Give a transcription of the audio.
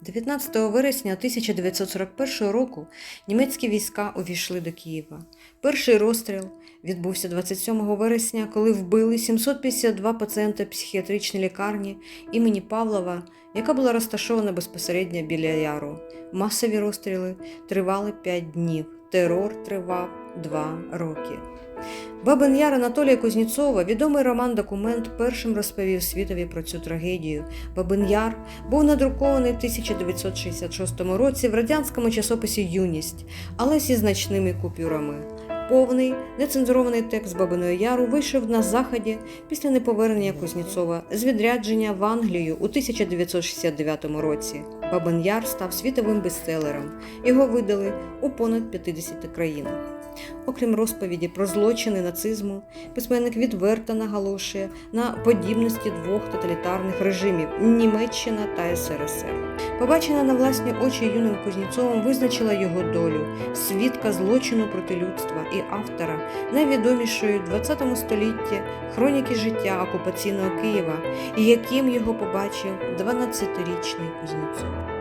19 вересня 1941 року німецькі війська увійшли до Києва. Перший розстріл відбувся 27 вересня, коли вбили 752 пацієнта психіатричної лікарні імені Павлова, яка була розташована безпосередньо біля яру. Масові розстріли тривали 5 днів. Терор тривав 2 роки. Бабин Яр Анатолія Кузнєцова, відомий роман-документ, першим розповів світові про цю трагедію. Бабин Яр був надрукований в 1966 році в радянському часописі Юність, але зі значними купюрами. Повний нецензурований текст Бабиного Яру вийшов на заході після неповернення Кузнєцова з відрядження в Англію у 1969 році. Бабин Яр став світовим бестселером. Його видали у понад 50 країнах. Окрім розповіді про злочини нацизму, письменник відверто наголошує на подібності двох тоталітарних режимів Німеччина та СРСР. Побачена на власні очі юним Кузнєцовим визначила його долю, свідка злочину проти людства і автора найвідомішої в ХХ столітті хроніки життя окупаційного Києва, і яким його побачив 12-річний Кузнєцов.